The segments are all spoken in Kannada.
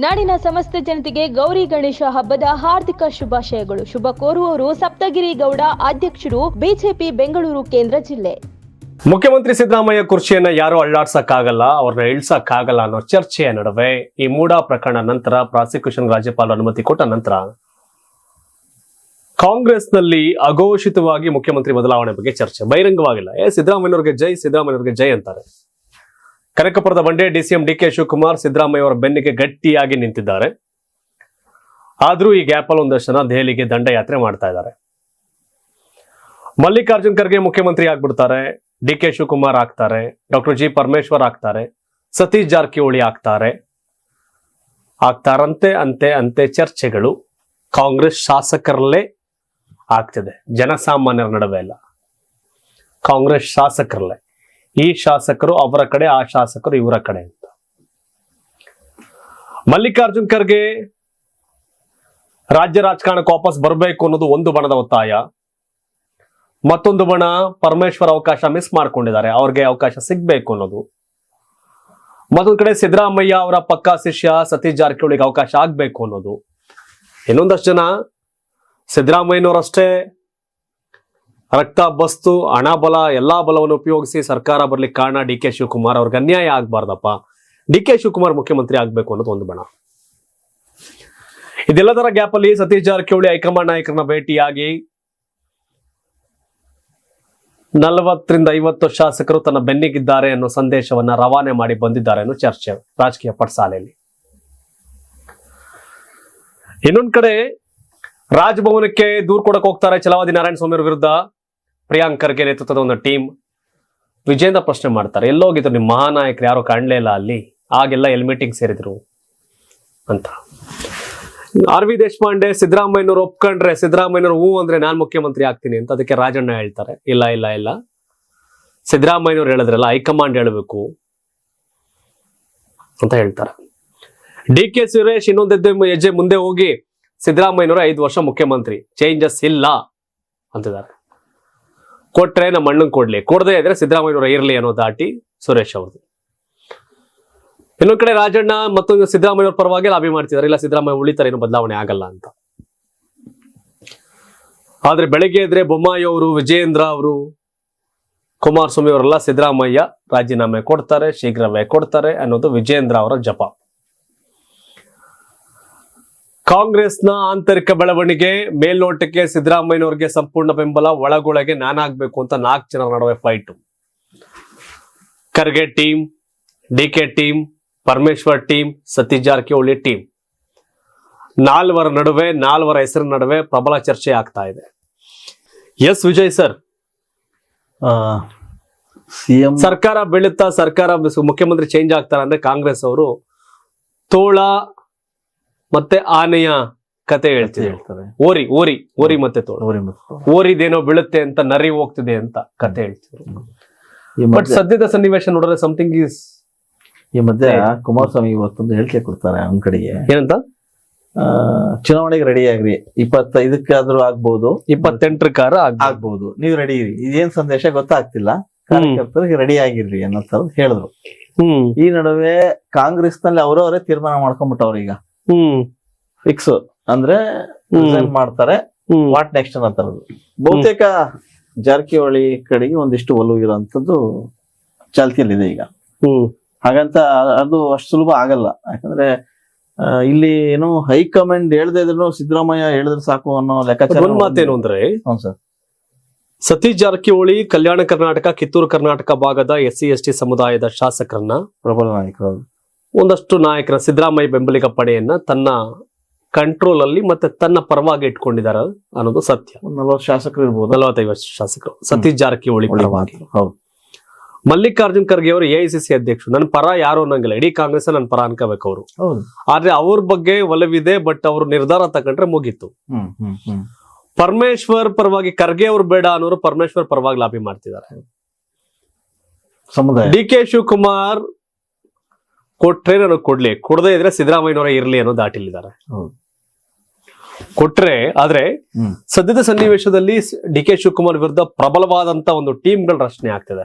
ನಾಡಿನ ಸಮಸ್ತ ಜನತೆಗೆ ಗೌರಿ ಗಣೇಶ ಹಬ್ಬದ ಹಾರ್ದಿಕ ಶುಭಾಶಯಗಳು. ಶುಭ ಕೋರುವವರು ಸಪ್ತಗಿರಿ ಗೌಡ, ಅಧ್ಯಕ್ಷರು ಬಿಜೆಪಿ ಬೆಂಗಳೂರು ಕೇಂದ್ರ ಜಿಲ್ಲೆ. ಮುಖ್ಯಮಂತ್ರಿ ಸಿದ್ದರಾಮಯ್ಯ ಕುರ್ಚಿಯನ್ನ ಯಾರು ಅಳ್ಳಾಡ್ಸಕ್ಕಾಗಲ್ಲ, ಅವ್ರನ್ನ ಇಳ್ಸಕ್ಕಾಗಲ್ಲ ಅನ್ನೋ ಚರ್ಚೆಯ ನಡುವೆ ಈ ಮೂಡಾ ಪ್ರಕರಣ ನಂತರ ಪ್ರಾಸಿಕ್ಯೂಷನ್ ರಾಜ್ಯಪಾಲ ಅನುಮತಿ ಕೊಟ್ಟ ನಂತರ ಕಾಂಗ್ರೆಸ್ನಲ್ಲಿ ಅಘೋಷಿತವಾಗಿ ಮುಖ್ಯಮಂತ್ರಿ ಬದಲಾವಣೆ ಬಗ್ಗೆ ಚರ್ಚೆ. ಬಹಿರಂಗವಾಗಿಲ್ಲ. ಏ ಸಿದ್ದರಾಮಯ್ಯವ್ರಿಗೆ ಜೈ ಸಿದ್ದರಾಮಯ್ಯವ್ರಿಗೆ ಜೈ ಅಂತಾರೆ. ಕನಕಪುರದ ಬಂಡೆ DCM D K Shivakumar Siddaramaiah ಅವರ ಬೆನ್ನಿಗೆ ಗಟ್ಟಿಯಾಗಿ ನಿಂತಿದ್ದಾರೆ. ಆದರೂ ಈ ಗ್ಯಾಪ್ ಅಲ್ಲಿ ಒಂದಷ್ಟು ಜನ ದೆಹಲಿಗೆ ದಂಡಯಾತ್ರೆ ಮಾಡ್ತಾ ಇದ್ದಾರೆ. ಮಲ್ಲಿಕಾರ್ಜುನ್ ಖರ್ಗೆ ಮುಖ್ಯಮಂತ್ರಿ ಆಗ್ಬಿಡ್ತಾರೆ, ಡಿ ಕೆ ಶಿವಕುಮಾರ್ ಆಗ್ತಾರೆ, ಡಾಕ್ಟರ್ ಜಿ ಪರಮೇಶ್ವರ್ ಆಗ್ತಾರೆ, ಸತೀಶ್ ಜಾರಕಿಹೊಳಿ ಆಗ್ತಾರೆ. ಆಗ್ತಾರಂತೆ, ಅಂತೆ ಅಂತೆ ಚರ್ಚೆಗಳು ಕಾಂಗ್ರೆಸ್ ಶಾಸಕರಲ್ಲೇ ಆಗ್ತಿದೆ. ಜನಸಾಮಾನ್ಯರ ನಡುವೆ ಇಲ್ಲ ಕಾಂಗ್ರೆಸ್ ಶಾಸಕರಲ್ಲೇ. ಈ ಶಾಸಕರು ಅವರ ಕಡೆ, ಆ ಶಾಸಕರು ಇವರ ಕಡೆ ಅಂತ. ಮಲ್ಲಿಕಾರ್ಜುನ್ ಖರ್ಗೆ ರಾಜ್ಯ ರಾಜಕಾರಣಕ್ಕೆ ವಾಪಸ್ ಬರಬೇಕು ಅನ್ನೋದು ಒಂದು ಬಣದ ಒತ್ತಾಯ. ಮತ್ತೊಂದು ಬಣ ಪರಮೇಶ್ವರ್ ಅವಕಾಶ ಮಿಸ್ ಮಾಡ್ಕೊಂಡಿದ್ದಾರೆ. ಅವ್ರಿಗೆ ಅವಕಾಶ ಸಿಗ್ಬೇಕು ಅನ್ನೋದು. ಮತ್ತೊಂದು ಕಡೆ ಸಿದ್ದರಾಮಯ್ಯ ಅವರ ಪಕ್ಕಾ ಶಿಷ್ಯ ಸತೀಶ್ ಜಾರಕಿಹೊಳಿಗೆ ಅವಕಾಶ ಆಗ್ಬೇಕು ಅನ್ನೋದು. ಇನ್ನೊಂದಷ್ಟು ಜನ ಸಿದ್ದರಾಮಯ್ಯನವರಷ್ಟೇ ರಕ್ತ ಬಸ್ತು ಹಣ, ಬಲ ಎಲ್ಲಾ ಬಲವನ್ನು ಉಪಯೋಗಿಸಿ ಸರ್ಕಾರ ಬರ್ಲಿಕ್ಕೆ ಕಾರಣ ಡಿ ಕೆ ಶಿವಕುಮಾರ್ ಅವ್ರಿಗೆ ಅನ್ಯಾಯ ಆಗ್ಬಾರ್ದಪ್ಪ. ಡಿ ಕೆ ಶಿವಕುಮಾರ್ ಮುಖ್ಯಮಂತ್ರಿ ಆಗ್ಬೇಕು ಅನ್ನೋದು ಒಂದು ಬಣ. ಇದೆಲ್ಲದರ ಗ್ಯಾಪ್ ಅಲ್ಲಿ ಸತೀಶ್ ಜಾರಕಿಹೊಳಿ ಹೈಕಮಾಂಡ್ ನಾಯಕರನ್ನ ಭೇಟಿಯಾಗಿ ನಲವತ್ತರಿಂದ ಐವತ್ತು ಶಾಸಕರು ತನ್ನ ಬೆನ್ನಿಗಿದ್ದಾರೆ ಅನ್ನೋ ಸಂದೇಶವನ್ನ ರವಾನೆ ಮಾಡಿ ಬಂದಿದ್ದಾರೆ ಅನ್ನೋ ಚರ್ಚೆ ರಾಜಕೀಯ ಪಟ್ಸಾಲೆಯಲ್ಲಿ. ಇನ್ನೊಂದ್ ಕಡೆ ರಾಜಭವನಕ್ಕೆ ದೂರ್ ಕೊಡಕ್ ಹೋಗ್ತಾರೆ ಛಲವಾದಿ ನಾರಾಯಣ ಸ್ವಾಮಿ ವಿರುದ್ಧ. ಪ್ರಿಯಾಂಕ್ ಖರ್ಗೆ ನೇತೃತ್ವದ ಒಂದು ಟೀಮ್ ವಿಜೇಂದ್ರ ಪ್ರಶ್ನೆ ಮಾಡ್ತಾರೆ. ಎಲ್ಲೋಗಿದ್ರು ನಿಮ್ಮ ಮಹಾನಾಯಕರು ಯಾರು ಕಾಣಲೇ ಇಲ್ಲ ಅಲ್ಲಿ. ಆಗೆಲ್ಲ ಎಲ್ ಮೀಟಿಂಗ್ ಸೇರಿದ್ರು ಅಂತ. ಆರ್ ವಿ ದೇಶಪಾಂಡೆ, ಸಿದ್ದರಾಮಯ್ಯನವ್ರು ಒಪ್ಕೊಂಡ್ರೆ, ಸಿದ್ದರಾಮಯ್ಯನವ್ರು ಹೂ ಅಂದ್ರೆ ನಾನ್ ಮುಖ್ಯಮಂತ್ರಿ ಆಗ್ತೀನಿ ಅಂತ ಅದಕ್ಕೆ ರಾಜಣ್ಣ ಹೇಳ್ತಾರೆ. ಇಲ್ಲ ಇಲ್ಲ ಇಲ್ಲ. ಸಿದ್ದರಾಮಯ್ಯನವ್ರು ಹೇಳಿದ್ರಲ್ಲ ಹೈಕಮಾಂಡ್ ಹೇಳಬೇಕು ಅಂತ ಹೇಳ್ತಾರೆ. ಡಿ ಕೆ ಸುರೇಶ್ ಇನ್ನೊಂದು ಹೆಜ್ಜೆ ಮುಂದೆ ಹೋಗಿ, ಸಿದ್ದರಾಮಯ್ಯನವರು ಐದು ವರ್ಷ ಮುಖ್ಯಮಂತ್ರಿ. ಚೇಂಜಸ್ ಇಲ್ಲ ಅಂತಿದ್ದಾರೆ. ಕೊಟ್ರೆ ನಮ್ಮ ಅಣ್ಣಂಗ್ ಕೊಡ್ಲಿ. ಕೊಡದೇ ಇದ್ರೆ ಸಿದ್ದರಾಮಯ್ಯನವರು ಇರ್ಲಿ ಅನ್ನೋ ದಾಟಿ ಸುರೇಶ್ ಅವ್ರದ್ದು ಇನ್ನೊಂದ್ ಕಡೆ ರಾಜಣ್ಣ ಮತ್ತೊಂದು ಸಿದ್ದರಾಮಯ್ಯ ಪರವಾಗಿ ಲಾಬಿ ಮಾಡ್ತಿದ್ದಾರೆ ಇಲ್ಲ, ಸಿದ್ದರಾಮಯ್ಯ ಉಳಿತಾರೆ ಏನು ಬದಲಾವಣೆ ಆಗಲ್ಲ ಅಂತ. ಆದ್ರೆ ಬೆಳಗ್ಗೆ ಇದ್ರೆ ಬೊಮ್ಮಾಯಿ ಅವರು, ವಿಜಯೇಂದ್ರ ಅವರು, ಕುಮಾರಸ್ವಾಮಿ ಅವರೆಲ್ಲ ಸಿದ್ದರಾಮಯ್ಯ ರಾಜೀನಾಮೆ ಕೊಡ್ತಾರೆ, ಶೀಘ್ರವೇ ಕೊಡ್ತಾರೆ ಅನ್ನೋದು ವಿಜಯೇಂದ್ರ ಅವರ ಜಪ. ಕಾಂಗ್ರೆಸ್ನ ಆಂತರಿಕ ಬೆಳವಣಿಗೆ ಮೇಲ್ನೋಟಕ್ಕೆ ಸಿದ್ದರಾಮಯ್ಯನವರಿಗೆ ಸಂಪೂರ್ಣ ಬೆಂಬಲ ಒಳಗೊಳಗೆ ನಾನಾಗ್ಬೇಕು ಅಂತ ನಾಲ್ಕು ಜನರ ನಡುವೆ fight Kharge team D K team Parameshwar team Satish Jarkiholi team ನಾಲ್ವರ ನಡುವೆ ನಾಲ್ವರ ಹೆಸರಿನ ನಡುವೆ ಪ್ರಬಲ ಚರ್ಚೆ ಆಗ್ತಾ ಇದೆ. S Vijay sir. ಸಿಎಂ ಸರ್ಕಾರ ಬೀಳುತ್ತಾ ಸರ್ಕಾರ ಮುಖ್ಯಮಂತ್ರಿ ಚೇಂಜ್ ಆಗ್ತಾರೆ ಅಂದ್ರೆ ಕಾಂಗ್ರೆಸ್ ಅವರು ತೋಳ ಮತ್ತೆ ಆನೆಯ ಕತೆ ಹೇಳ್ತಾರೆ. ಓರಿ ಓರಿ ಓರಿ ಮತ್ತೆ ತೋಳು. ಓರಿ ಮತ್ತು ಓರಿದೇನೋ ಬೀಳುತ್ತೆ ಅಂತ ನರಿ ಹೋಗ್ತಿದೆ ಅಂತ ಕತೆ ಹೇಳ್ತಿದ್ರು ಬಟ್ ಸದ್ಯದ ಸನ್ನಿವೇಶ ನೋಡಿದ್ರೆ ಸಮಥಿಂಗ್ ಈಸ್ ಈ ಮಧ್ಯೆ ಕುಮಾರಸ್ವಾಮಿ ಇವತ್ತೊಂದು ಹೇಳಿಕೆ ಕೊಡ್ತಾರೆ ಅವನ ಕಡೆಗೆ. ಏನಂತ? ಆ, ಚುನಾವಣೆಗೆ ರೆಡಿ ಆಗ್ರಿ. ಇಪ್ಪತ್ತೈದಕ್ಕಾದ್ರೂ ಆಗ್ಬಹುದು ಇಪ್ಪತ್ತೆಂಟರ ಕಾರ ಆಗ್ಬೋದು. ನೀವು ರೆಡಿ ಇರಿ. ಇದೇನ್ ಸಂದೇಶ ಗೊತ್ತಾಗ್ತಿಲ್ಲ. ಕಾರ್ಯಕರ್ತರಿಗೆ ರೆಡಿ ಆಗಿರ್ರಿ ಅನ್ನೋ ಹೇಳಿದ್ರು. ಹ್ಮ್. ಈ ನಡುವೆ ಕಾಂಗ್ರೆಸ್ನಲ್ಲಿ ಅವರವರೇ ತೀರ್ಮಾನ ಮಾಡ್ಕೊಂಡ್ಬಿಟ್ಟವ್ರು ಈಗ. ಫಿಕ್ಸ್ ಅಂದ್ರೆ. ಮಾಡ್ತಾರೆ. ವಾಟ್ ನೆಕ್ಸ್ಟ್ ಅನ್ನೋ ಬಹುತೇಕ ಜಾರಕಿಹೊಳಿ ಕಡೆಗೆ ಒಂದಿಷ್ಟು ಒಲವು ಇರೋಂಥದ್ದು ಚಾಲ್ತಿಯಲ್ಲಿದೆ ಈಗ. ಹ್ಮ್. ಹಾಗಂತ ಅದು ಅಷ್ಟು ಸುಲಭ ಆಗಲ್ಲ. ಯಾಕಂದ್ರೆ ಇಲ್ಲಿ ಏನು ಹೈಕಮಾಂಡ್ ಹೇಳ್ದೆ ಇದ್ರು ಸಿದ್ದರಾಮಯ್ಯ ಹೇಳಿದ್ರೆ ಸಾಕು ಅನ್ನೋ ಲೆಕ್ಕಾಚಾರ ಮಾತೇನು ಅಂದ್ರೆ ಸರ್. ಸತೀಶ್ ಜಾರಕಿಹೊಳಿ ಕಲ್ಯಾಣ ಕರ್ನಾಟಕ ಕಿತ್ತೂರು ಕರ್ನಾಟಕ ಭಾಗದ ಎಸ್ ಸಿ ಎಸ್ ಟಿ ಸಮುದಾಯದ ಶಾಸಕರನ್ನ ಪ್ರಬಲ ನಾಯಕರು. ಒಂದಷ್ಟು ನಾಯಕರ ಸಿದ್ದರಾಮಯ್ಯ ಬೆಂಬಲಿಗ ಪಡೆಯನ್ನ ತನ್ನ ಕಂಟ್ರೋಲ್ ಅಲ್ಲಿ ಮತ್ತೆ ತನ್ನ ಪರವಾಗಿ ಇಟ್ಕೊಂಡಿದ್ದಾರೆ ಅನ್ನೋದು ಸತ್ಯ. ನಲವತ್ತು ಶಾಸಕರು ಇರ್ಬೋದು. ನಲವತ್ತೈವತ್ತು ಶಾಸಕರು. ಸತೀಶ್ ಜಾರಕಿಹೊಳಿ ಪರವಾಗಿ ಮಲ್ಲಿಕಾರ್ಜುನ್ ಖರ್ಗೆ ಅವರು ಎಐಸಿಸಿ ಅಧ್ಯಕ್ಷರು. ನನ್ನ ಪರ ಯಾರು ಅನ್ನಂಗಿಲ್ಲ. ಇಡೀ ಕಾಂಗ್ರೆಸ್ ನನ್ನ ಪರ ಅನ್ಕೋಬೇಕು ಅವರು. ಆದ್ರೆ ಅವ್ರ ಬಗ್ಗೆ ಒಲವಿದೆ ಬಟ್ ಅವರು ನಿರ್ಧಾರ ತಗೊಂಡ್ರೆ ಮುಗೀತು. ಪರಮೇಶ್ವರ್ ಪರವಾಗಿ ಖರ್ಗೆ ಅವ್ರು ಬೇಡ ಅನ್ನೋರು ಪರಮೇಶ್ವರ್ ಪರವಾಗಿ ಲಾಬಿ ಮಾಡ್ತಿದ್ದಾರೆ. ಡಿ ಕೆ ಶಿವಕುಮಾರ್ ಕೊಟ್ರೆ ನನಗೆ ಕೊಡ್ಲಿ. ಕೊಡದೇ ಇದ್ರೆ ಸಿದ್ದರಾಮಯ್ಯನವರ ಇರ್ಲಿ ಅನ್ನೋ ದಾಟಿಲಿದ್ದಾರೆ. ಕೊಟ್ರೆ ಆದ್ರೆ ಸದ್ಯದ ಸನ್ನಿವೇಶದಲ್ಲಿ ಡಿ ಕೆ ಶಿವಕುಮಾರ್ ವಿರುದ್ಧ ಪ್ರಬಲವಾದಂತ ಒಂದು ಟೀಮ್ಗಳ ರಚನೆ ಆಗ್ತದೆ.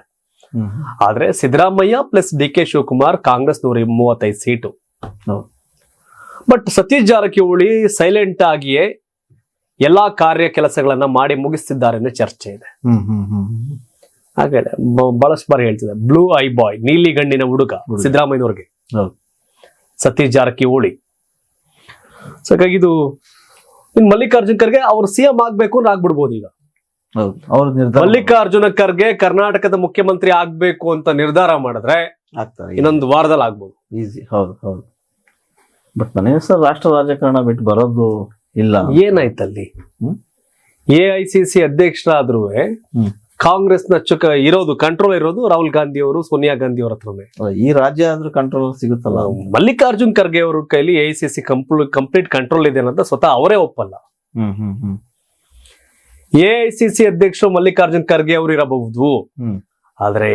ಆದ್ರೆ Siddaramaiah plus D K Shivakumar Congress ನೂರ ಮೂವತ್ತೈದು seat. But Satish Jarkiholi silent ಆಗಿಯೇ ಎಲ್ಲಾ ಕಾರ್ಯ ಕೆಲಸಗಳನ್ನ ಮಾಡಿ ಮುಗಿಸ್ತಿದ್ದಾರೆ ಅನ್ನೋ ಚರ್ಚೆ ಇದೆ. ಹ್ಮ್. ಬಹಳಷ್ಟು ಬಾರಿ ಹೇಳ್ತಿದೆ ಬ್ಲೂ ಐ ಬಾಯ್ ನೀಲಿ ಗಣ್ಣಿನ ಹುಡುಗ. ಸಿದ್ದರಾಮಯ್ಯನವ್ರಿಗೆ. ಸತೀಶ್ ಜಾರಕಿಹೊಳಿ. ಸೊ ಹಾಗಾಗಿ ಇದು ಇನ್ನು ಮಲ್ಲಿಕಾರ್ಜುನ್ ಖರ್ಗೆ ಅವ್ರು ಸಿಎಂ ಆಗ್ಬೇಕು ಅಂದ್ರೆ ಆಗ್ಬಿಡ್ಬೋದು ಈಗ. ಹೌದು ಅವ್ರ ನಿರ್ಧಾರ. ಮಲ್ಲಿಕಾರ್ಜುನ ಖರ್ಗೆ ಕರ್ನಾಟಕದ ಮುಖ್ಯಮಂತ್ರಿ ಆಗ್ಬೇಕು ಅಂತ ನಿರ್ಧಾರ ಮಾಡಿದ್ರೆ ಇನ್ನೊಂದು ವಾರದಲ್ಲಿ ಆಗ್ಬೋದು. ಈಸಿ ಹೌದು ಹೌದು. ಬಟ್ ನನಗೆ ಸರ್ ರಾಷ್ಟ್ರ ರಾಜಕಾರಣ ಬಿಟ್ಟು ಬರೋದು ಇಲ್ಲ. ಏನಾಯ್ತಲ್ಲಿ? ಎ ಐ ಸಿ ಸಿ ಅಧ್ಯಕ್ಷರಾದ್ರೂ ಕಾಂಗ್ರೆಸ್ನ ಚುಕ ಇರೋದು ಕಂಟ್ರೋಲ್ ಇರೋದು ರಾಹುಲ್ ಗಾಂಧಿ ಅವರು ಸೋನಿಯಾ ಗಾಂಧಿ ಅವ್ರ ಹತ್ರನೇ ಈ ರಾಜ್ಯ ಆದ್ರೂ ಕಂಟ್ರೋಲ್ ಸಿಗುತ್ತಲ್ಲ? ಮಲ್ಲಿಕಾರ್ಜುನ್ ಖರ್ಗೆ ಅವ್ರ ಕೈಲಿ A C C complete control ಇದೆ ಅಂತ ಸ್ವತಃ ಅವರೇ ಒಪ್ಪಲ್ಲ. ಎ ಐ ಸಿ ಸಿ ಅಧ್ಯಕ್ಷರು ಮಲ್ಲಿಕಾರ್ಜುನ್ ಖರ್ಗೆ ಅವರು ಇರಬಹುದು. ಆದ್ರೆ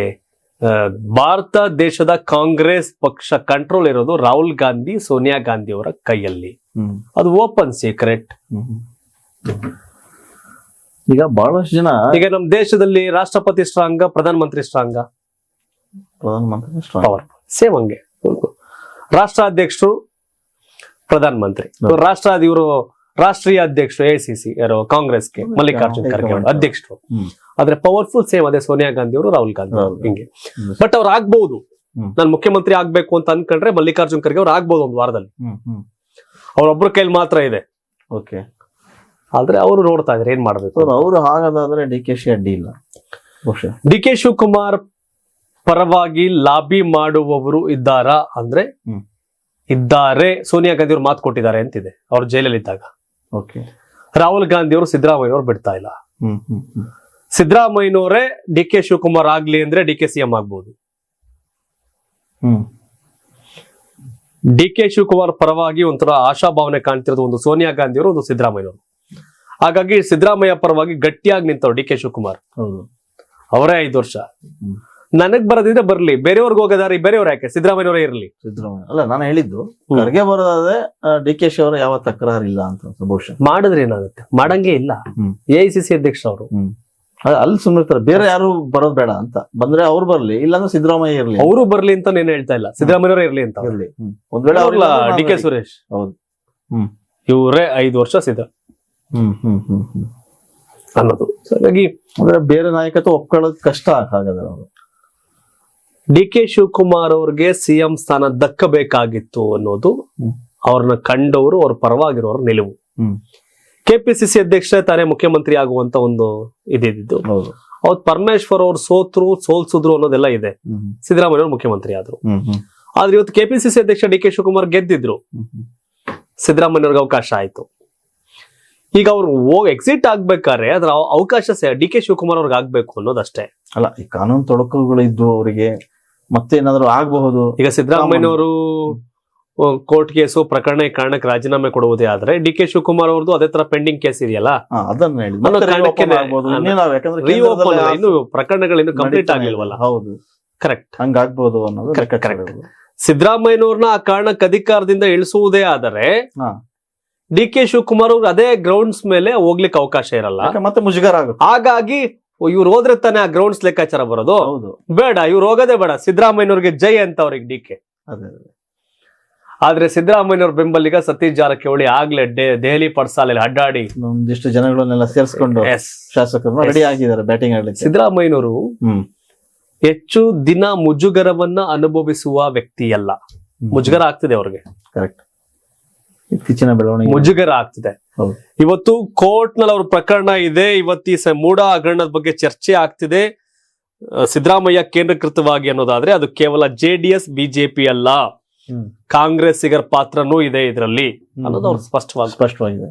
ಭಾರತ ದೇಶದ ಕಾಂಗ್ರೆಸ್ ಪಕ್ಷ ಕಂಟ್ರೋಲ್ ಇರೋದು ರಾಹುಲ್ ಗಾಂಧಿ ಸೋನಿಯಾ ಗಾಂಧಿ ಅವರ ಕೈಯಲ್ಲಿ ಅದು ಓಪನ್ ಸೀಕ್ರೆಟ್. ಈಗ ಬಹಳಷ್ಟು ಜನ ಈಗ ನಮ್ಮ ದೇಶದಲ್ಲಿ ರಾಷ್ಟ್ರಪತಿ ಸ್ಟ್ರಾಂಗ ಪ್ರಧಾನಮಂತ್ರಿ ಸ್ಟ್ರಾಂಗ. ಪವರ್ ಸೇಮ್ ಹಂಗೆ. ರಾಷ್ಟ್ರಾಧ್ಯಕ್ಷರು ಪ್ರಧಾನಮಂತ್ರಿ. ಮಂತ್ರಿ ರಾಷ್ಟ್ರ ಇವರು ರಾಷ್ಟ್ರೀಯ ಅಧ್ಯಕ್ಷರು ಎ ಸಿ ಸಿ ಯಾರು ಕಾಂಗ್ರೆಸ್ಗೆ ಮಲ್ಲಿಕಾರ್ಜುನ್ ಖರ್ಗೆ ಅವರು ಅಧ್ಯಕ್ಷರು. ಆದ್ರೆ ಪವರ್ಫುಲ್ ಸೇಮ್ ಅದೇ ಸೋನಿಯಾ ಗಾಂಧಿ ಅವರು ರಾಹುಲ್ ಗಾಂಧಿ ಅವರು. ಹಿಂಗೆ. ಬಟ್ ಅವ್ರು ಆಗ್ಬಹುದು. ನಾನು ಮುಖ್ಯಮಂತ್ರಿ ಆಗ್ಬೇಕು ಅಂತ ಅನ್ಕೊಂಡ್ರೆ ಮಲ್ಲಿಕಾರ್ಜುನ್ ಖರ್ಗೆ ಅವ್ರು ಆಗ್ಬಹುದು ಒಂದು ವಾರದಲ್ಲಿ. ಅವ್ರೊಬ್ರ ಕೈಲಿ ಮಾತ್ರ ಇದೆ. ಓಕೆ ಆದ್ರೆ ಅವರು ನೋಡ್ತಾ ಇದ್ದಾರೆ ಏನ್ ಮಾಡ್ಬೇಕು ಅವರು ಹಾಗಾದ್ರೆ ಡಿ ಕೆ ಶಿ ಅಡ್ಡಿ ಇಲ್ಲ. ಬಹುಶಃ. ಡಿ ಕೆ ಶಿವಕುಮಾರ್ ಪರವಾಗಿ ಲಾಬಿ ಮಾಡುವವರು ಇದ್ದಾರಾ ಅಂದ್ರೆ ಇದ್ದಾರೆ. ಸೋನಿಯಾ ಗಾಂಧಿ ಅವರು ಮಾತು ಕೊಟ್ಟಿದ್ದಾರೆ ಅಂತಿದೆ ಅವ್ರು ಜೈಲಲ್ಲಿ ಇದ್ದಾಗ. ಓಕೆ. ರಾಹುಲ್ ಗಾಂಧಿ ಅವರು ಸಿದ್ದರಾಮಯ್ಯ ಅವರು ಬಿಡ್ತಾ ಇಲ್ಲ. ಸಿದ್ದರಾಮಯ್ಯನವರೇ ಡಿ ಕೆ ಶಿವಕುಮಾರ್ ಆಗ್ಲಿ ಅಂದ್ರೆ ಡಿ ಕೆ ಸಿಎಂ ಆಗ್ಬಹುದು ಹ್ಮ್. ಡಿ ಕೆ ಶಿವಕುಮಾರ್ ಪರವಾಗಿ ಒಂಥರ ಆಶಾಭಾವನೆ ಕಾಣ್ತಿರೋದು ಒಂದು ಸೋನಿಯಾ ಗಾಂಧಿ ಅವರು ಒಂದು ಸಿದ್ದರಾಮಯ್ಯನವರು. ಹಾಗಾಗಿ ಸಿದ್ದರಾಮಯ್ಯ ಪರವಾಗಿ ಗಟ್ಟಿಯಾಗಿ ನಿಂತವ್ರು ಡಿ ಕೆ ಶಿವಕುಮಾರ್. ಅವರೇ ಐದು ವರ್ಷ. ನನಗ್ ಬರೋದಿದ್ರೆ ಬರ್ಲಿ. ಬೇರೆಯವ್ರಿಗೆ ಹೋಗೋದಾರಿ ಬೇರೆಯವ್ರ ಯಾಕೆ? ಸಿದ್ದರಾಮಯ್ಯನವರೇ ಇರಲಿ. ಸಿದ್ದರಾಮಯ್ಯ. ಅಲ್ಲ ನಾನು ಹೇಳಿದ್ದು. ಖರ್ಗೆ ಬರೋದಾದ್ರೆ ಡಿ ಕೆ ಶಿ ಅವರ ಯಾವ ತಕರಾರು ಇಲ್ಲ ಅಂತ ಬಹುಶಃ. ಮಾಡಿದ್ರೆ ಏನಾಗುತ್ತೆ? ಮಾಡಂಗೆ ಇಲ್ಲ. ಎ ಐ ಸಿ ಸಿ ಅಧ್ಯಕ್ಷರವರು. ಅಲ್ಲಿ ಸುಮ್ಮನೆ ಬೇರೆ ಯಾರು ಬರೋದ್ ಬೇಡ ಅಂತ. ಬಂದ್ರೆ ಅವ್ರು ಬರ್ಲಿ ಇಲ್ಲಾಂದ್ರೆ ಸಿದ್ದರಾಮಯ್ಯ ಇರ್ಲಿ ಅವರು ಬರ್ಲಿ ಅಂತ ನೀನ್ ಹೇಳ್ತಾ ಇಲ್ಲ. ಸಿದ್ದರಾಮಯ್ಯವರೇ ಇರ್ಲಿ ಅಂತ. ಇರ್ಲಿ. ಒಂದ್ ವೇಳೆ ಅವ್ರಲ್ಲ ಡಿ ಕೆ ಸುರೇಶ್. ಹೌದು. ಹ್ಮ್. ಇವರೇ ಐದು ವರ್ಷ ಸಿದ್ದ ಅನ್ನೋದು. ಹಾಗಾಗಿ ಅಂದ್ರೆ ಬೇರೆ ನಾಯಕತ್ವ ಒಪ್ಕೊಳ್ಳೋದು ಕಷ್ಟ ಹಾಗಾದ್ರೆ ಅವರು. ಡಿ ಕೆ ಶಿವಕುಮಾರ್ ಅವ್ರಿಗೆ ಸಿಎಂ ಸ್ಥಾನ ದಕ್ಕಬೇಕಾಗಿತ್ತು ಅನ್ನೋದು. ಅವ್ರನ್ನ ಕಂಡವರು ಅವ್ರ ಪರವಾಗಿರೋರ ನಿಲುವು. ಕೆಪಿಸಿಸಿ ಅಧ್ಯಕ್ಷರೇ ತಾನೇ ಮುಖ್ಯಮಂತ್ರಿ ಆಗುವಂತ ಒಂದು ಇದಿದ್ದು. ಅವತ್ ಪರಮೇಶ್ವರ್ ಅವ್ರು ಸೋತ್ರು ಸೋಲ್ಸಿದ್ರು ಅನ್ನೋದೆಲ್ಲ ಇದೆ. ಸಿದ್ದರಾಮಯ್ಯ ಅವರು ಮುಖ್ಯಮಂತ್ರಿ ಆದ್ರು. ಆದ್ರೆ ಇವತ್ತು ಕೆಪಿಸಿಸಿ ಅಧ್ಯಕ್ಷ ಡಿ ಕೆ ಶಿವಕುಮಾರ್ ಗೆದ್ದಿದ್ರು. ಸಿದ್ದರಾಮಯ್ಯ ಅವ್ರಿಗೆ ಅವಕಾಶ ಆಯ್ತು. ಈಗ ಅವ್ರು ಹೋಗಿ ಎಕ್ಸಿಟ್ ಆಗ್ಬೇಕಾದ್ರೆ ಅದ್ರ ಅವಕಾಶ ಡಿ ಕೆ ಶಿವಕುಮಾರ್ ಅವ್ರಿಗೆ ಆಗ್ಬೇಕು ಅನ್ನೋದಷ್ಟೇ. ಅಲ್ಲ ಈ ಕಾನೂನು ತೊಡಕುಗಳು ಇದ್ದು ಅವರಿಗೆ ಮತ್ತೆ ಏನಾದ್ರು ಆಗಬಹುದು? ಈಗ ಸಿದ್ದರಾಮಯ್ಯನವರು ಕೋರ್ಟ್ ಕೇಸು ಪ್ರಕರಣ ಕಾರಣಕ್ಕೆ ರಾಜೀನಾಮೆ ಕೊಡುವುದೇ ಆದ್ರೆ ಡಿ ಕೆ ಶಿವಕುಮಾರ್ ಅವ್ರದ್ದು ಅದೇ ತರ ಪೆಂಡಿಂಗ್ ಕೇಸ್ ಇದೆಯಲ್ಲ? ಇನ್ನು ಪ್ರಕರಣಗಳು ಇನ್ನು ಕಂಪ್ಲೀಟ್ ಆಗಿಲ್ವಲ್ಲ ಹೌದು. ಕರೆಕ್ಟ್ ಹಂಗಾಗ್ಬಹುದು ಅನ್ನೋದು ಕರೆಕ್ಟ್. ಸಿದ್ದರಾಮಯ್ಯನವ್ರನ್ನ ಆ ಕಾರಣಕ್ಕೆ ಅಧಿಕಾರದಿಂದ ಇಳಿಸುವುದೇ ಆದರೆ. ಡಿ ಕೆ ಶಿವಕುಮಾರ್ ಅವ್ರಿಗೆ ಅದೇ ಗ್ರೌಂಡ್ಸ್ ಮೇಲೆ ಹೋಗ್ಲಿಕ್ಕೆ ಅವಕಾಶ ಇರಲ್ಲ. ಮತ್ತೆ ಮುಜುಗರ ಆಗುತ್ತೆ? ಹಾಗಾಗಿ ಇವ್ರು ಹೋದ್ರೆ ತಾನೇ ಆ ಗ್ರೌಂಡ್ಸ್ ಲೆಕ್ಕಾಚಾರ ಬರೋದು. ಹೌದು. ಬೇಡ ಇವ್ರು ಹೋಗೋದೇ ಬೇಡ. ಸಿದ್ದರಾಮಯ್ಯನವ್ರಿಗೆ ಜೈ ಅಂತ ಅವ್ರಿಗೆ ಡಿ ಕೆ. ಅದೇ. ಆದ್ರೆ ಸಿದ್ದರಾಮಯ್ಯವ್ರ ಬೆಂಬಲಿಗ ಸತೀಶ್ ಜಾರಕಿಹೊಳಿ ಆಗ್ಲೇ ಡೇ ದೆಹಲಿ ಪಡ್ಸಾಲೆಯಲ್ಲಿ ಅಡ್ಡಾಡಿ. ಒಂದಿಷ್ಟು ಜನಗಳನ್ನೆಲ್ಲ ಸೇರಿಸ್ಕೊಂಡು ಶಾಸಕರು ರೆಡಿ ಆಗಿದ್ದಾರೆ ಬ್ಯಾಟಿಂಗ್ ಆಡ್ಲಿಕ್ಕೆ. ಸಿದ್ದರಾಮಯ್ಯನವರು ಹ್ಮ್. ಹೆಚ್ಚು ದಿನ ಮುಜುಗರವನ್ನ ಅನುಭವಿಸುವ ವ್ಯಕ್ತಿಯಲ್ಲ. ಮುಜುಗರ ಆಗ್ತಿದೆ ಅವ್ರಿಗೆ. ಕರೆಕ್ಟ್ ಇತ್ತೀಚಿನ ಬೆಳವಣಿಗೆ. ಮುಜುಗರ ಆಗ್ತಿದೆ. ಇವತ್ತು ಕೋರ್ಟ್ನಲ್ಲಿ ಅವ್ರ ಪ್ರಕರಣ ಇದೆ. ಇವತ್ತು ಈ ಮೂಡ ಹಗರಣದ ಬಗ್ಗೆ ಚರ್ಚೆ ಆಗ್ತಿದೆ. ಸಿದ್ದರಾಮಯ್ಯ ಕೇಂದ್ರೀಕೃತವಾಗಿ ಅನ್ನೋದಾದ್ರೆ ಅದು ಕೇವಲ ಜೆ ಡಿ ಎಸ್ ಬಿಜೆಪಿ ಅಲ್ಲ. ಕಾಂಗ್ರೆಸ್ಸಿಗರ ಪಾತ್ರನೂ ಇದೆ ಇದರಲ್ಲಿ ಅನ್ನೋದು ಅವ್ರು ಸ್ಪಷ್ಟವಾಗಿ ಸ್ಪಷ್ಟವಾಗಿದೆ.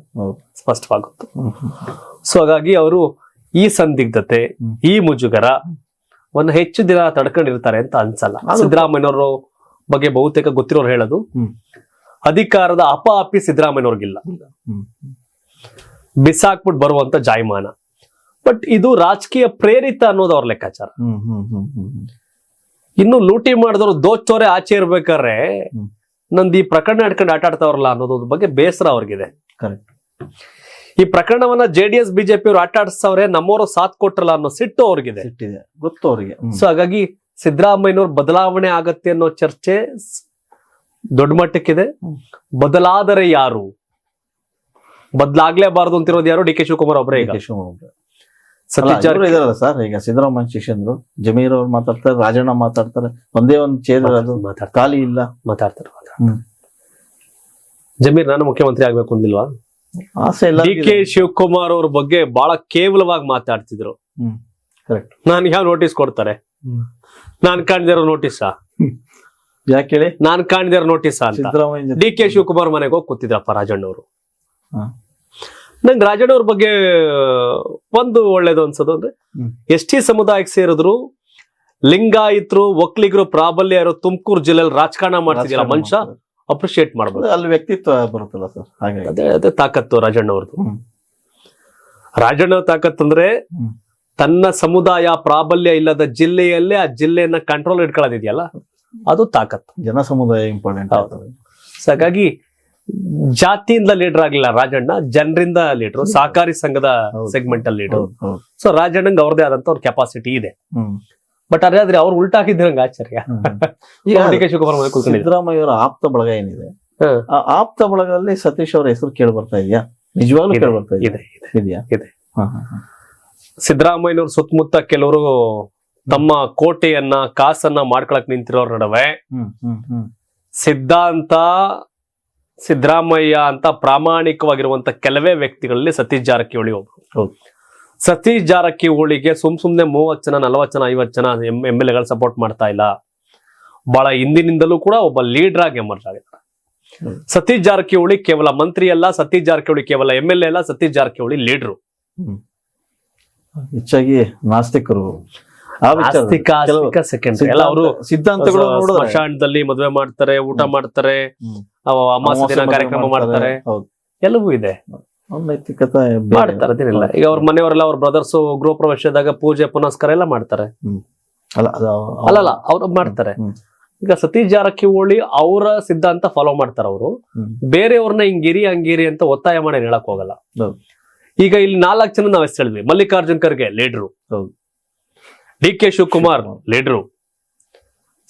ಸ್ಪಷ್ಟವಾಗುತ್ತೆ. ಸೊ ಹಾಗಾಗಿ ಅವರು ಈ ಸಂದಿಗ್ಧತೆ ಈ ಮುಜುಗರ ಒಂದು ಹೆಚ್ಚು ದಿನ ತಡ್ಕೊಂಡಿರ್ತಾರೆ ಅಂತ ಅನ್ಸಲ್ಲ. ಸಿದ್ದರಾಮಯ್ಯನವ್ರ ಬಗ್ಗೆ ಬಹುತೇಕ ಗೊತ್ತಿರೋರು ಹೇಳೋದು. ಅಧಿಕಾರದ ಅಪ ಅಪಿ ಸಿದ್ದರಾಮಯ್ಯವ್ರಿಗಿಲ್ಲ ಬಿಸಾಕ್ಬಿಟ್ ಬಿಸಾಕ್ಬಿಟ್ಟು ಬರುವಂತ ಜಾಯಮಾನ ಬಟ್ ಇದು ರಾಜಕೀಯ ಪ್ರೇರಿತ ಅನ್ನೋದು ಅವ್ರ ಲೆಕ್ಕಾಚಾರ. ಇನ್ನು ಲೂಟಿ ಮಾಡಿದವರು ದೋಚೋರೆ ಆಚೆ ಇರ್ಬೇಕಾದ್ರೆ. ನಂದು ಈ ಪ್ರಕರಣ ಹಿಡ್ಕೊಂಡು ಆಟ ಆಡ್ತಾವ್ರಲ್ಲ ಅನ್ನೋದ್ರ ಬಗ್ಗೆ ಬೇಸರ ಅವ್ರಿಗಿದೆ. ಈ ಪ್ರಕರಣವನ್ನ ಜೆ ಡಿ ಎಸ್ ಬಿಜೆಪಿ ಅವರು ಆಟ ಆಡಿಸ್ತವ್ರೆ ನಮ್ಮವರು ಸಾಥ್ ಕೊಟ್ರಲ್ಲ ಅನ್ನೋ ಸಿಟ್ಟು ಅವ್ರಿಗಿದೆ ಸಿಟ್ಟಿದೆ ಗೊತ್ತು ಅವ್ರಿಗೆ ಸೊ ಹಾಗಾಗಿ ಸಿದ್ದರಾಮಯ್ಯನವ್ರ ಬದಲಾವಣೆ ಆಗತ್ತೆ ಅನ್ನೋ ಚರ್ಚೆ ದೊಡ್ಡ ಮಟ್ಟಕ್ಕಿದೆ. ಬದಲಾದರೆ ಯಾರು? ಬದಲಾಗ್ಲೇಬಾರದು ಅಂತಿರೋದು ಯಾರು? ಡಿ ಕೆ ಶಿವಕುಮಾರ್ ಒಬ್ಬರೇ ಈಗ. ಸತೀಶ್ ಇದಾರಲ್ಲ ಸರ್ ಈಗ ಸಿದ್ದರಾಮಯ್ಯ ಶಿಷ್ಯಂದ್ರು ಜಮೀರ್ ಅವ್ರು ಮಾತಾಡ್ತಾರೆ ರಾಜಣ್ಣ ಮಾತಾಡ್ತಾರೆ ಒಂದೇ ಒಂದು ಚೇರ್ ಖಾಲಿ ಇಲ್ಲ. ಮಾತಾಡ್ತಾರೆ. ಜಮೀರ್ ನಾನು ಮುಖ್ಯಮಂತ್ರಿ ಆಗ್ಬೇಕು ಅಂದಿಲ್ವಾ? ಆಸೆ ಇಲ್ಲ ಡಿ ಕೆ ಶಿವಕುಮಾರ್ ಅವ್ರ ಬಗ್ಗೆ ಬಹಳ ಕೇವಲವಾಗಿ ಮಾತಾಡ್ತಿದ್ರು. ನಾನು ಯಾವ ನೋಟಿಸ್ ಕೊಡ್ತಾರೆ? ನಾನು ನಾನ್ ಕಾಣ್ದಿರೋ ನೋಟಿಸಾ ಯಾಕೆ ಹೇಳಿ ನಾನ್ ಕಾಣಿದಾರ notice Siddaramaiah D K Shivakumar ಮನೆಗೆ ಹೋಗಿ ಕೂತಿದ್ರಪ್ಪ ರಾಜಣ್ಣವರು. ನಂಗೆ ರಾಜಣ್ಣವ್ರ ಬಗ್ಗೆ ಒಂದು ಒಳ್ಳೇದು ಅನ್ಸೋದು ಅಂದ್ರೆ. ಎಸ್ ಟಿ ಸಮುದಾಯಕ್ಕೆ ಸೇರಿದ್ರು ಲಿಂಗಾಯಿತರು ಒಕ್ಲಿಗರು ಪ್ರಾಬಲ್ಯ ಇರೋ ತುಮಕೂರು ಜಿಲ್ಲೆಯಲ್ಲಿ ರಾಜಕಾರಣ ಮಾಡ್ತಿದ್ಯಲ್ಲ ರಾಜಕಾರಣ ಮನುಷ್ಯ. ಅಪ್ರಿಶಿಯೇಟ್ ಮಾಡ್ಬೋದು ಅಲ್ಲಿ ವ್ಯಕ್ತಿತ್ವ ಬರುತ್ತಲ್ಲ ಸರ್ ಹಾಗೆ ಅದೇ ಅದೇ ತಾಕತ್ತು ರಾಜಣ್ಣವ್ರದ್ದು. ರಾಜಣ್ಣ ತಾಕತ್ ಅಂದ್ರೆ ತನ್ನ ಸಮುದಾಯ ಪ್ರಾಬಲ್ಯ ಇಲ್ಲದ ಜಿಲ್ಲೆಯಲ್ಲೇ ಆ ಜಿಲ್ಲೆಯನ್ನ ಕಂಟ್ರೋಲ್ ಇಟ್ಕೊಳ್ಳೋದಿದೆಯಲ್ಲ ಅದು ತಾಕತ್ತು ಜನ ಸಮುದಾಯ ಇಂಪಾರ್ಟೆಂಟ್ ಆಗ್ತದೆ. ಹಾಗಾಗಿ ಜಾತಿಯಿಂದ ಲೀಡರ್ ಆಗಿಲ್ಲ ರಾಜಣ್ಣ ಜನರಿಂದ ಲೀಡರ್ ಸಹಕಾರಿ ಸಂಘದ. ಸೆಗ್ಮೆಂಟ್ ಅಲ್ಲಿ ಲೀಡರ್ ಸೊ ರಾಜಣ್ಣಂಗ್ ಅವ್ರದೇ ಆದಂತ ಅವ್ರ ಕೆಪಾಸಿಟಿ ಇದೆ. ಬಟ್ ಅದಾದ್ರೆ ಅವ್ರು ಉಲ್ಟಾಕಿದ್ರಂಗ ಆಶ್ಚರ್ಯ. ಸಿದ್ದರಾಮಯ್ಯ ಅವರ ಆಪ್ತ ಬಳಗ ಏನಿದೆ. ಆ ಆಪ್ತ ಬಳಗದಲ್ಲಿ ಸತೀಶ್ ಅವರ ಹೆಸರು ಕೇಳಿ ಬರ್ತಾ ಇದೆಯಾ? ನಿಜವಾಗ್ಲೂ ಕೇಳಿ ಬರ್ತಾ ಇದೆಯಾ? ಇದೆ. ಸಿದ್ದರಾಮಯ್ಯನವ್ರ ಸುತ್ತಮುತ್ತ ಕೆಲವರು ತಮ್ಮ ಕೋಟೆಯನ್ನ ಕಾಸನ್ನ ಮಾಡ್ಕೊಳಕ್ ನಿಂತಿರೋರ್ ನಡುವೆ ಸಿದ್ಧಾಂತ ಸಿದ್ದರಾಮಯ್ಯ ಅಂತ ಪ್ರಾಮಾಣಿಕವಾಗಿರುವಂತ ಕೆಲವೇ ವ್ಯಕ್ತಿಗಳಲ್ಲಿ ಸತೀಶ್ ಜಾರಕಿಹೊಳಿ ಒಬ್ರು. ಸತೀಶ್ ಜಾರಕಿಹೊಳಿಗೆ ಸುಮ್ ಸುಮ್ನೆ ಮೂವತ್ ಜನ ನಲವತ್ ಜನ ಐವತ್ ಜನ ಎಂ ಎಲ್ ಎಗಳು ಸಪೋರ್ಟ್ ಮಾಡ್ತಾ ಇಲ್ಲ. ಬಹಳ ಹಿಂದಿನಿಂದಲೂ ಕೂಡ ಒಬ್ಬ ಲೀಡರ್ ಆಗಿ ಎಮರ್ಜ್ ಆಗಿದ್ದಾರೆ. ಸತೀಶ್ ಜಾರಕಿಹೊಳಿ ಕೇವಲ ಮಂತ್ರಿ ಅಲ್ಲ ಸತೀಶ್ ಜಾರಕಿಹೊಳಿ ಕೇವಲ ಎಂ ಎಲ್ ಎ ಅಲ್ಲ ಸತೀಶ್ ಜಾರಕಿಹೊಳಿ ಲೀಡ್ರು ಹೆಚ್ಚಾಗಿ ನಾಸ್ತಿಕರು. ಅವರು ಸಿದ್ಧಾಂತ- ಸಿದ್ಧಾಂತಗಳು ಸ್ಮಶಾನದಲ್ಲಿ ಮದುವೆ ಮಾಡ್ತಾರೆ ಊಟ ಮಾಡ್ತಾರೆ ಅಮಾವಾಸ್ಯೆ ದಿನ ಕಾರ್ಯಕ್ರಮ ಮಾಡ್ತಾರೆ. ಎಲ್ಲವೂ ಇದೆ. ನೈತಿಕತೆ. ಮಾಡ್ತಾರೆ ಅದೇನಿಲ್ಲ. ಈಗ ಅವ್ರ ಮನೆಯವರೆಲ್ಲ ಅವ್ರ ಬ್ರದರ್ಸ್ ಗೃಹ ಪ್ರವೇಶದಾಗ ಪೂಜೆ ಪುನಸ್ಕಾರ ಎಲ್ಲ ಮಾಡ್ತಾರೆ. ಅಲ್ಲ ಅವ್ರು ಮಾಡ್ತಾರೆ. ಈಗ ಸತೀಶ್ ಜಾರಕಿಹೊಳಿ ಅವರ ಸಿದ್ಧಾಂತ ಫಾಲೋ ಮಾಡ್ತಾರ ಅವರು. ಬೇರೆಯವ್ರನ್ನ ಹಿಂಗಿರಿ ಹಂಗಿರಿ ಅಂತ ಒತ್ತಾಯ ಮಾಡಿ ಹೇಳಕ್ ಹೋಗಲ್ಲ. ಈಗ ಇಲ್ಲಿ ನಾಲ್ಕು ಜನ ನಾವ್ ಹೆಸರು ಹೇಳಿದ್ವಿ ಮಲ್ಲಿಕಾರ್ಜುನ್ ಖರ್ಗೆ ಲೀಡ್ರು. D K Shivakumar ಲೀಡ್ರು.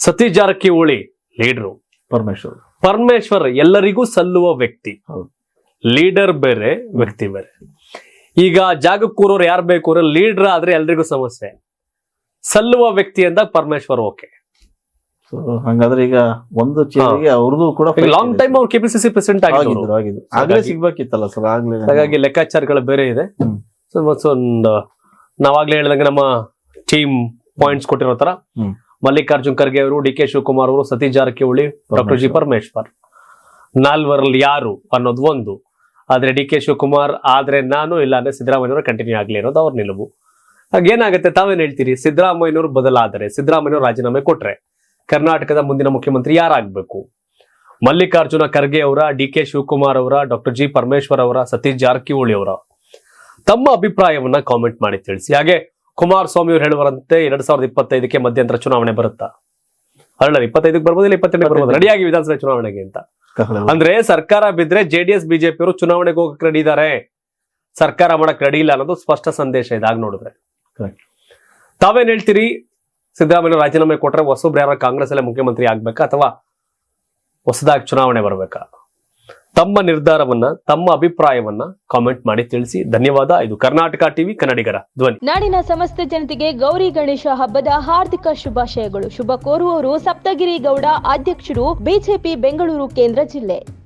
ಸತೀಶ್ ಜಾರಕಿಹೊಳಿ ಲೀಡ್ರು. ಪರಮೇಶ್ವರ್. ಪರಮೇಶ್ವರ್ ಎಲ್ಲರಿಗೂ ಸಲ್ಲುವ ವ್ಯಕ್ತಿ. ಲೀಡರ್ ಬೇರೆ ವ್ಯಕ್ತಿ ಬೇರೆ. ಈಗ ಜಾಗ ಕೂರೋರು ಯಾರು ಬೇಕು ಅಂದ್ರೆ ಲೀಡರ್ ಆದ್ರೆ ಎಲ್ರಿಗೂ ಸಮಸ್ಯೆ. ಸಲ್ಲುವ ವ್ಯಕ್ತಿ ಅಂದಾಗ ಪರಮೇಶ್ವರ್ ಓಕೆ. ಹಂಗಾದ್ರೆ ಈಗ ಒಂದು ಚೇರಿಗೆ ಅವ್ರದ್ದು ಕೂಡ ಲಾಂಗ್ ಟೈಮ್ ಅವ್ರು ಕೆಪಿಸಿಸಿ ಪ್ರೆಸಿಡೆಂಟ್ ಆಗಿದ್ರು. ಆಗ್ಲೇ ಸಿಗ್ಬೇಕಿತ್ತಲ್ಲ ಸರ್ ಆಗ್ಲೇ ಹಾಗಾಗಿ ಲೆಕ್ಕಾಚಾರಗಳು ಬೇರೆ ಇದೆ. ಸೊ ಮತ್ತು ಒಂದು ನಾವಾಗ್ಲೇ ಹೇಳಿದಂಗೆ ನಮ್ಮ ಟೀಮ್ ಪಾಯಿಂಟ್ಸ್ ಕೊಟ್ಟಿರೋ ತರ. ಮಲ್ಲಿಕಾರ್ಜುನ್ ಖರ್ಗೆ ಅವರು ಡಿ ಕೆ ಶಿವಕುಮಾರ್ ಅವರು ಸತೀಶ್ ಜಾರಕಿಹೊಳಿ ಡಾಕ್ಟರ್ ಜಿ ಪರಮೇಶ್ವರ್. ನಾಲ್ವರಲ್ಲಿ ಯಾರು ಅನ್ನೋದು ಒಂದು. ಆದ್ರೆ ಡಿ ಕೆ ಶಿವಕುಮಾರ್ ಆದ್ರೆ ನಾನು ಇಲ್ಲ ಅಂದ್ರೆ ಸಿದ್ದರಾಮಯ್ಯವರು ಕಂಟಿನ್ಯೂ ಆಗ್ಲಿ ಅನ್ನೋದು ಅವ್ರ ನಿಲುವು. ಹಾಗೇನಾಗುತ್ತೆ ತಾವೇನ್ ಹೇಳ್ತೀರಿ? ಸಿದ್ದರಾಮಯ್ಯನವರು ಬದಲಾದರೆ ಸಿದ್ದರಾಮಯ್ಯವರು ರಾಜೀನಾಮೆ ಕೊಟ್ರೆ ಕರ್ನಾಟಕದ ಮುಂದಿನ ಮುಖ್ಯಮಂತ್ರಿ ಯಾರಾಗಬೇಕು? ಮಲ್ಲಿಕಾರ್ಜುನ ಖರ್ಗೆ ಅವರ ಡಿ ಕೆ ಶಿವಕುಮಾರ್ ಅವರ ಡಾಕ್ಟರ್ ಜಿ ಪರಮೇಶ್ವರ್ ಅವರ ಸತೀಶ್ ಜಾರಕಿಹೊಳಿ ಅವರ. ತಮ್ಮ ಅಭಿಪ್ರಾಯವನ್ನ ಕಾಮೆಂಟ್ ಮಾಡಿ ತಿಳಿಸಿ. ಹಾಗೆ ಕುಮಾರಸ್ವಾಮಿ ಅವರು ಹೇಳುವರಂತೆ ಎರಡ್ ಸಾವಿರದ ಇಪ್ಪತ್ತೈದಕ್ಕೆ ಮಧ್ಯಂತರ ಚುನಾವಣೆ ಬರುತ್ತಾ? ಅಲ್ಲ ಇಪ್ಪತ್ತೈದಕ್ಕೆ ಬರ್ಬೋದು ಇಲ್ಲ ಬರ್ಬೋದು? ರೆಡಿಯಾಗಿ ವಿಧಾನಸಭೆ ಚುನಾವಣೆಗೆ ಅಂತ. ಅಂದ್ರೆ ಸರ್ಕಾರ ಬಿದ್ರೆ ಜೆಡಿಎಸ್ ಬಿಜೆಪಿ ಅವರು ಚುನಾವಣೆಗೆ ಹೋಗಕ್ ರೆಡಿ ಇದಾರೆ. ಸರ್ಕಾರ ಮಾಡಕ್ ರೆಡಿ ಇಲ್ಲ ಅನ್ನೋದು ಸ್ಪಷ್ಟ ಸಂದೇಶ ಇದಾಗ ನೋಡಿದ್ರೆ. ತಾವೇನ್ ಹೇಳ್ತೀರಿ? ಸಿದ್ದರಾಮಯ್ಯ ರಾಜೀನಾಮೆ ಕೊಟ್ರೆ ಹೊಸಬ್ರು ಯಾರ ಕಾಂಗ್ರೆಸ್ ಅಲ್ಲೇ ಮುಖ್ಯಮಂತ್ರಿ ಆಗ್ಬೇಕಾ ಅಥವಾ ಹೊಸದಾಗಿ ಚುನಾವಣೆ ಬರ್ಬೇಕಾ? ತಮ್ಮ ನಿರ್ಧಾರವನ್ನ, ತಮ್ಮ ಅಭಿಪ್ರಾಯವನ್ನ ಕಾಮೆಂಟ್ ಮಾಡಿ ತಿಳಿಸಿ. ಧನ್ಯವಾದ. ಇದು ಕರ್ನಾಟಕ ಟಿವಿ ಕನ್ನಡಿಗರ ಧ್ವನಿ. ನಾಡಿನ ಸಮಸ್ತ ಜನತೆಗೆ ಗೌರಿ ಗಣೇಶ ಹಬ್ಬದ ಹಾರ್ದಿಕ ಶುಭಾಶಯಗಳು. ಶುಭ ಕೋರುವವರು ಸಪ್ತಗಿರಿ ಗೌಡ ಅಧ್ಯಕ್ಷರು ಬಿಜೆಪಿ, ಬೆಂಗಳೂರು, ಕೇಂದ್ರ ಜಿಲ್ಲೆ.